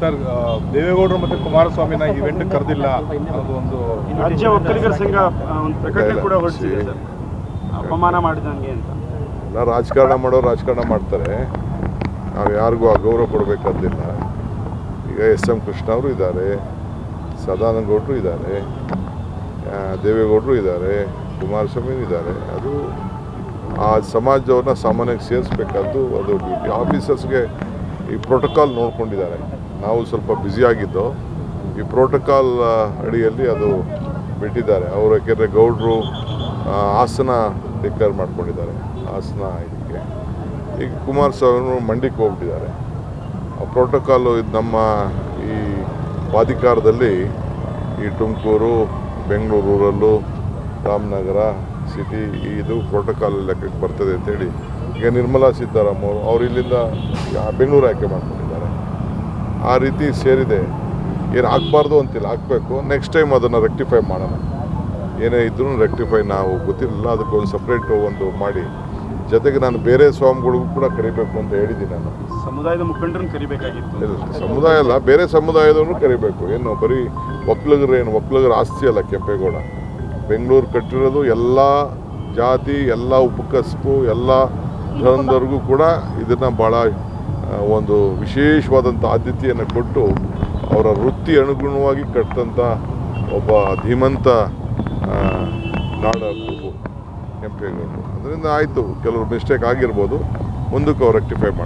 Sir ದೇವೇಗೌಡರು ಮತ್ತೆ ಕುಮಾರಸ್ವಾಮಿನ event ಕರೆದಿಲ್ಲ ಅನ್ನೋದು ಒಂದು ರಾಜ್ಯ ಒಕ್ಕಲಿಗರ ಸಂಘ ಒಂದು ಪ್ರಕಟಣೆ ಕೂಡ ಹೊರಡಿಸಿದೆ ಸರ್. ಅಪಮಾನ ಮಾಡಿದಂಗೆ ಅಂತ. ಎಲ್ಲ ರಾಜಕಾರಣ ಮಾಡೋರು ರಾಜಕಾರಣ ಮಾಡ್ತಾರೆ. ನಾವು ಯಾರಿಗೂ ಆ ಗೌರವ ಕೊಡಬೇಕಾದಿಲ್ಲ. ಈಗ ಎಸ್ ಎಂ ಕೃಷ್ಣ ಅವರು ಇದ್ದಾರೆ ಸದಾನಂದ ಗೌಡರು ಇದ್ದಾರೆ ದೇವೇಗೌಡರು ಇದ್ದಾರೆ ಕುಮಾರಸ್ವಾಮಿ ಇದ್ದಾರೆ. ಅದು ಆ ಸಮಾಜವನ್ನು ಸಾಮಾನ್ಯಕ್ಕೆ ಸೇರಿಸ್ಬೇಕಾದ್ದು ಅದು ಡ್ಯೂಟಿ ಆಫೀಸರ್ಸ್ಗೆ ಈ ಪ್ರೋಟೋಕಾಲ್ ನೋಡ್ಕೊಂಡಿದ್ದಾರೆ. ನಾವು ಸ್ವಲ್ಪ ಬ್ಯುಸಿಯಾಗಿದ್ದು ಈ ಪ್ರೋಟೋಕಾಲ್ ಅಡಿಯಲ್ಲಿ ಅದು ಬಿಟ್ಟಿದ್ದಾರೆ. ಅವರು ಯಾಕೆಂದರೆ ಗೌಡರು ಆಸನ ಡಿಕ್ಲೇರ್ ಮಾಡ್ಕೊಂಡಿದ್ದಾರೆ. ಹಾಸನ ಇದಕ್ಕೆ. ಈಗ ಕುಮಾರಸ್ವಾಮಿ ಮಂಡಿಕ್ಕೆ ಹೋಗ್ಬಿಟ್ಟಿದ್ದಾರೆ. ಆ ಪ್ರೋಟೋಕಾಲು ಇದು ನಮ್ಮ ಈ ಪ್ರಾಧಿಕಾರದಲ್ಲಿ ಈ ತುಮಕೂರು, ಬೆಂಗಳೂರು ರಾಮನಗರ ಸಿಟಿ ಇದು ಪ್ರೋಟೋಕಾಲ್ ಲೆಕ್ಕಕ್ಕೆ ಬರ್ತದೆ ಅಂತೇಳಿ. ಈಗ ನಿರ್ಮಲಾ ಸೀತಾರಾಮ್ ಅವರು, ಅವ್ರು ಇಲ್ಲಿಂದ ಬೆಂಗಳೂರು ಆಯ್ಕೆ ಮಾಡ್ಕೊಂಡಿದ್ದಾರೆ. ಆ ರೀತಿ ಸೇರಿದೆ. ಏನು ಹಾಕ್ಬಾರ್ದು ಅಂತಿಲ್ಲ ಹಾಕಬೇಕು ನೆಕ್ಸ್ಟ್ ಟೈಮ್ ಅದನ್ನು ರೆಕ್ಟಿಫೈ ಮಾಡೋಣ. ಏನೇ ಇದ್ರೂ ರೆಕ್ಟಿಫೈ ನಾವು ಗೊತ್ತಿರಲಿಲ್ಲ. ಅದಕ್ಕೊಂದು ಸಪ್ರೇಟ್ ಒಂದು ಮಾಡಿ. ಜೊತೆಗೆ ನಾನು ಬೇರೆ ಸ್ವಾಮಿಗಳಿಗೂ ಕೂಡ ಕರಿಬೇಕು ಅಂತ ಹೇಳಿದ್ದೀನಿ ನಾನು. ಸಮುದಾಯದ ಮುಖಂಡರನ್ನು ಕರಿಬೇಕಾಗಿತ್ತು. ಇಲ್ಲ, ಸಮುದಾಯ ಅಲ್ಲ ಬೇರೆ ಸಮುದಾಯದವ್ರನ್ನು ಕರಿಬೇಕು. ಏನು ಬರೀ ಒಕ್ಕಲಿಗರು ಏನು ಒಕ್ಕಲಿಗರ ಆಸ್ತಿ ಅಲ್ಲ ಕೆಂಪೇಗೌಡ. ಬೆಂಗಳೂರು ಕಟ್ಟಿರೋದು ಎಲ್ಲ ಜಾತಿ ಎಲ್ಲ ಉಪಕಸಬು ಎಲ್ಲ ಧರ್ಮದವ್ರಿಗೂ ಕೂಡ ಇದನ್ನು ಭಾಳ ಒಂದು ವಿಶೇಷವಾದಂಥ ಆದ್ಯತೆಯನ್ನು ಕೊಟ್ಟು ಅವರ ವೃತ್ತಿ ಅನುಗುಣವಾಗಿ ಕಟ್ಟಿದಂಥ ಒಬ್ಬ ಧೀಮಂತ ನಾಡ ಕೆಂಪೇಗೌಡರು ಅದರಿಂದ ಆಯಿತು ಕೆಲವರು ಮಿಸ್ಟೇಕ್ ಆಗಿರ್ಬೋದು ಮುಂದಕ್ಕೆ ಅವ್ರು ರೆಕ್ಟಿಫೈ ಮಾಡ್ತಾರೆ